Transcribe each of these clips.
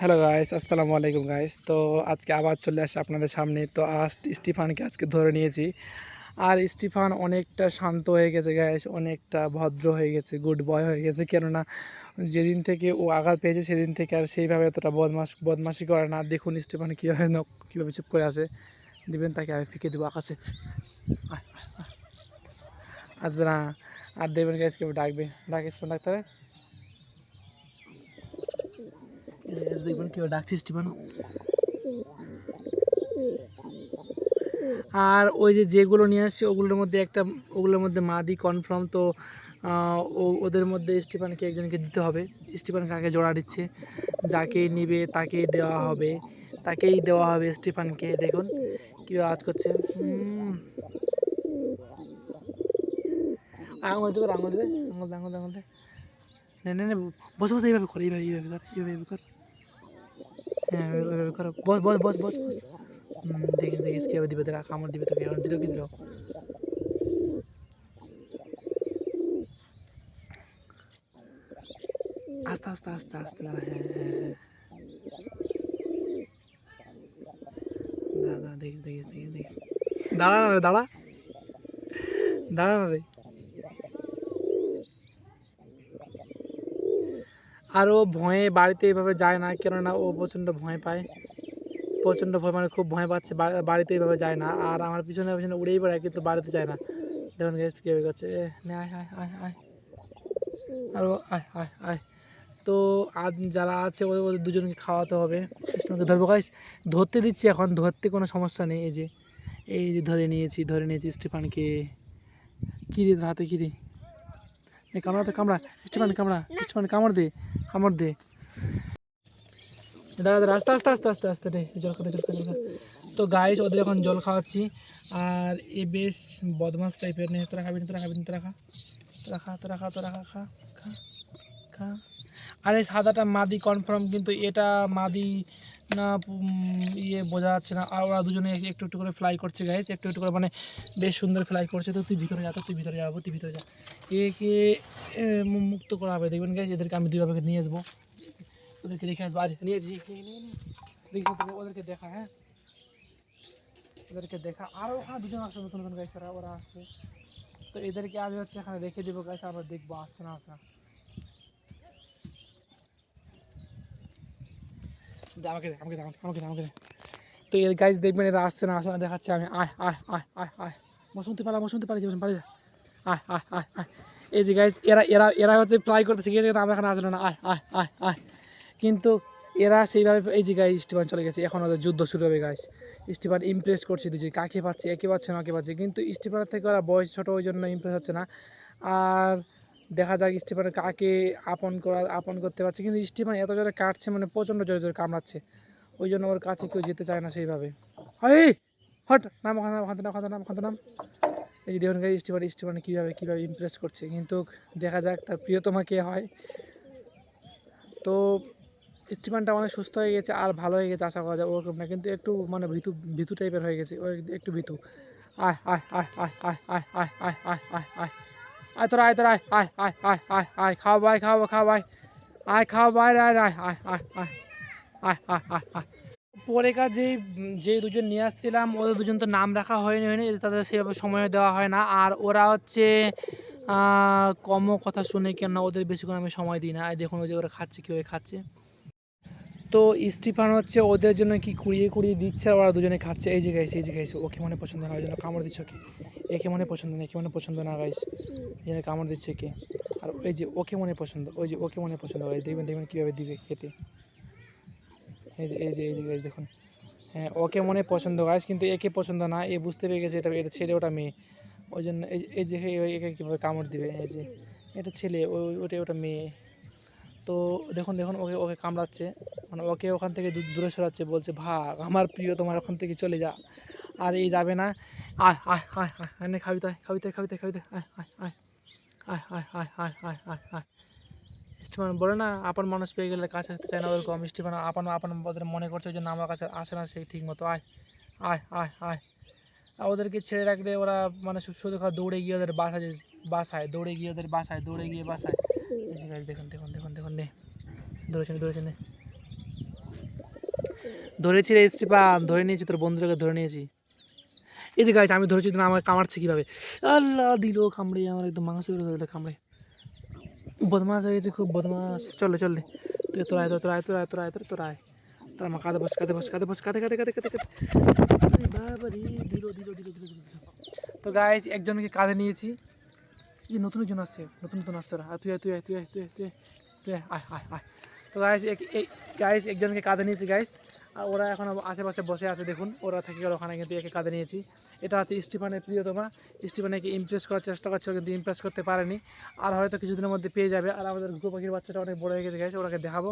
Hello guys আসসালামু আলাইকুম guys তো আজকে আবার চলে আসে আপনাদের সামনে। তো আজ স্টিফানকে আজকে ধরে নিয়েছি। আর স্টিফান অনেকটা শান্ত হয়ে গেছে গাইস অনেকটা ভদ্র হয়ে গেছে গুড বয় হয়ে গেছে। কেননা, যেদিন থেকে ও আঘাত পেয়েছে, সেদিন থেকে আর সেইভাবে এতটা বদমাস বদমাশি করে না। দেখুন স্টিফান কীভাবে কীভাবে চুপ করে আছে। দিবেন তাকে, আমি ফিকে দেবো আকাশে। আসবে না। আর দেবেন গাইস কেউ ডাকবে। ডাকে ডাক্তারে। দেখবেন কেউ ডাকছিস টিপানো আর ওই যে যেগুলো নিয়ে আসছে, ওগুলোর মধ্যে একটা, ওগুলোর মধ্যে মাদি কনফার্ম তো ওদের মধ্যে স্টিফানকে একজনকে দিতে হবে। স্টিফান কাকে জোড়া দিচ্ছে? যাকে নিবে, তাকেই দেওয়া হবে। তাকেই দেওয়া হবে স্টিফানকে। দেখুন কী আওয়াজ করছে। আঙুল দিবে আঙুল দিবে আঙুল আঙুল আঙুল দে। নে বস বস, এইভাবে কর, এইভাবে এইভাবে কর এইভাবে কর। হ্যাঁ ওই- ওইভাবে করো বস বস বস বস বস। দেখিস দেখিস কীভাবে দিবে তোরা কামড় দিবে তোকে এখন দিল কি দিল? আস্তে আস্তে আস্তে আস্তে, দাঁড়া হ্যাঁ হ্যাঁ হ্যাঁ দাঁড়া দাঁড়া, দেখিস দেখিস দেখিস দেখিস। দাঁড়া না রে, দাঁড়া। দাঁড়া না রে। আর ও ভয়ে বাড়িতে এভাবে যায় না কেননা ও প্রচণ্ড ভয় পায়। প্রচণ্ড ভয় মানে খুব ভয় পাচ্ছে বাড়িতে এইভাবে যায় না। আর আমার পিছনে পিছনে উড়েই বেড়ায় কিন্তু বাড়িতে যায় না। দেখুন গেছে কীভাবে করছে এ, আয় আয় আয় আয়। আর আয় আয় আয়। তো আজ যারা আছে ওদের ওদের দুজনকে খাওয়াতে হবে। সিস্টেমকে ধরবো গাইস ধরতে দিচ্ছি এখন ধরতে কোনো সমস্যা নেই। এই যে এই যে ধরে নিয়েছি ধরে নিয়েছি স্টিফানকে। কী রে হাতে কী রে? এই কামড়াতে কামড়া। স্টিফান কামড়া স্টিফান কামড় দে। কামড় দে। দাদা দাঁড়া আস্তে আস্তে আস্তে আস্তে আস্তে রে জল খাতে জল খাতে তো গাইস ওদের এখন জল খাওয়াচ্ছি। আর এ বেশ বদমাস টাইপের নেই তোরা খাবি তোরা খাবি তোরা খা। তোরা খা তোরা খা তোরা খা খা খা খা। আর এই সাদাটা মাদি কনফার্ম কিন্তু এটা মাদি না ইয়ে বোঝা যাচ্ছে না। আর ওরা দুজনে একটু একটু করে ফ্লাই করছে গাইস একটু একটু করে মানে বেশ সুন্দর ফ্লাই করছে। তো তুই ভিতরে যা, তো তুই ভিতরে যাব তুই ভিতরে যা। একে মুক্ত করা হবে। দেখবেন গাইস এদেরকে আমি দুইভাবে নিয়ে আসব। ওদেরকে রেখে আসব। আজ নিয়ে ওদেরকে দেখা হ্যাঁ? ওদেরকে দেখা। আরও ওখানে দুজন আসছে, নতুন নতুন গাইস ওরা ওরা আসছে। তো এদেরকে আমি হচ্ছে এখানে রেখে দেবো গাইস আমরা দেখব, আসছে না আসছে না। আমাকে আমাকে আমাকে আমাকে তো এর গাইস দেখবেন এরা আসছে না আসছে না, দেখাচ্ছে আমি, আয় আয় আয় আয় আয়। পালা বসন্তি পালা যাবেন পালা যা আয় আয় আয় আয়। এই যে গাইস এরা এরা এরা হচ্ছে প্লাই করতে শিখে গেছে কিন্তু আমরা এখানে আসলো না। আয় আয় আয় আয়। কিন্তু এরা সেইভাবে, এই যে গাইস স্টিফান চলে গেছে। এখন ওদের যুদ্ধ শুরু হবে গাইস স্টিফান ইমপ্রেস করছে দুজন। কাকে পাচ্ছে, একে পাচ্ছে, না, ওকে পাচ্ছে? কিন্তু স্টিফানের থেকে ওরা বয়স ছোটো, ওই জন্য ইমপ্রেস হচ্ছে না। আর দেখা যাক স্টিফানের কাকে আপন করা আপন করতে পারছে কিন্তু স্টিফান এত জোরে কাটছে মানে প্রচণ্ড জোরে জোরে কামড়াচ্ছে ওই জন্য ওর কাছে কেউ যেতে চায় না সেইভাবে এই হট নাম ওখানে নাম ওখানে নাম এই যে দেখুন স্টিফান স্টিফান কীভাবে কীভাবে ইমপ্রেস করছে কিন্তু দেখা যাক তার প্রিয়তমা কে হয় তো স্টিফানটা অনেক সুস্থ হয়ে গেছে আর ভালো হয়ে গেছে আশা করা যায় ওরকম না কিন্তু একটু মানে ভিতু ভিতু টাইপের হয়ে গেছে ও একটু ভীতু আয় আয় আয় আয় আয় আয় আয় আয় আয় আয় আয় আয় তোরা আয় তোরা আয় আয় আয় আয় আয় আয় খাও ভাই খাও খাও ভাই আয় খাও ভাই আয় আয় আয় আয় আয় আয় আয় আয় আয় পরেকার যেই যে দুজন নিয়ে আসছিলাম ওদের দুজন তো নাম রাখা হয়নি হয়নি তাদের সেভাবে সময় দেওয়া হয় না আর ওরা হচ্ছে কম কথা শুনে কেন ওদের বেশিক্ষণ আমি সময় দিই না দেখুন ওই যে ওরা খাচ্ছে কীভাবে খাচ্ছে তো স্টিফান হচ্ছে ওদের জন্য কি কুড়িয়ে কুড়িয়ে দিচ্ছে ওরা দুজনে খাচ্ছে? এই যে গাইছে এই যে গাইছে ওকে মনে পছন্দ না, ওই জন্য কামড় দিচ্ছে ওকে। একে মনে পছন্দ না, একে মনে পছন্দ না গাইস এই জন্য কামড় দিচ্ছে কে আর ওই যে ওকে মনে পছন্দ, ওই যে ওকে মনে পছন্দ হয় দেখবেন দেখবেন কীভাবে দিবে খেতে। এই যে এই যে এই যে guys, দেখুন। হ্যাঁ ওকে মনে পছন্দ গাইস কিন্তু একে পছন্দ না, এ বুঝতে পেরে গেছে এটা এটা ছেলে, ওটা মেয়ে। ওই জন্য এই যে একে কীভাবে কামড় দিবে, এই যে, এটা ছেলে ওই ওটা ওটা মেয়ে। তো দেখুন দেখুন ওকে ওকে কামড়াচ্ছে মানে ওকে ওখান থেকে দূরে সরাচ্ছে বলছে ভাগ আমার প্রিয় তোমার ওখান থেকে চলে যা আর এই যাবে না আয় আয় আয় আয় আয় নে খাবি তাই খাবি তাই খাবি তাই খাবি তাই আয় আয় আয় আয় আয় আয় আয় আয় বলে না আপন মানুষ পেয়ে গেলে কাছে আসতে চায় না ওরকম স্টিফান আপন আপন ওদের মনে করছে জন্য আমার কাছে আসে না সেই ঠিক মতো আয় আয় আয় আয় ওদেরকে ছেড়ে রাখলে ওরা মানে শুধু দৌড়ে গিয়ে ওদের বাসায় যে- বাসায় দৌড়ে গিয়ে ওদের বাসায় দৌড়ে গিয়ে বাসায় যে দেখুন দেখুন দেখুন দেখুন নে। নে, দৌড়েছে নে। ধরেছি রে স্টিপান ধরে নিয়েছি তোর বন্ধুটাকে ধরে নিয়েছি। এই যে গাইছে আমি ধরেছি না আমার কামাচ্ছে কীভাবে? আল্লাহ দিল কামড়ে আমার একদম মাংস বেরো কামড়ে। বদমাস হয়ে গেছে খুব বদমাস চলে চলে তুই তোর আয় তোর আয় তোর আয় তোর আয় তোর তোর আয়। তোর আমার কাঁধে বস কাঁধে বস কাঁধে বস কাঁধে কাঁধে কাঁধে কাঁধে কাঁধে। বাবা রে দিল দিল দিল দিল দিল তো গাইস একজনকে কাঁধে নিয়েছি। এই যে নতুন একজন আসছে নতুন নতুন আসছে। আর তুই তুই তুই তুই তুই তুই তো গাইস গাইস একজনকে কাঁধে নিয়েছি গাইস আর ওরা এখন আশেপাশে বসে আছে, দেখুন। ওরা থেকে গেল ওখানে কিন্তু একে কাঁধে নিয়েছি। এটা হচ্ছে স্টিফানের প্রিয়তমা। স্টিফানকে ইমপ্রেস করার চেষ্টা করছে, কিন্তু ইমপ্রেস করতে পারেনি। আর হয়তো কিছুদিনের মধ্যে পেয়ে যাবে। আর আমাদের ঘুঘু পাখির বাচ্চাটা অনেক বড় হয়ে গেছে গাইস ওরাকে দেখাবো।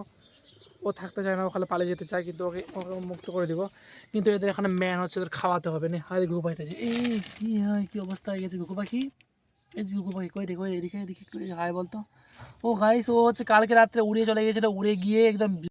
ও থাকতে চায় না ওখানে পালিয়ে যেতে চায়, কিন্তু ওকে ওকে মুক্ত করে দিব। কিন্তু এদের এখানে ম্যান হচ্ছে, ওদের খাওয়াতে হবে। না হাই ঘুঘু পাখিটা এই কী হয়, কী অবস্থা হয়ে গেছে ঘুঘু পাখি। এই যে পাখি কই রে, কই এদিকে একটু হাই বলতো। ও গাইস ও হচ্ছে কালকে রাত্রে উড়ে চলে গিয়েছিল, উড়ে গিয়ে একদম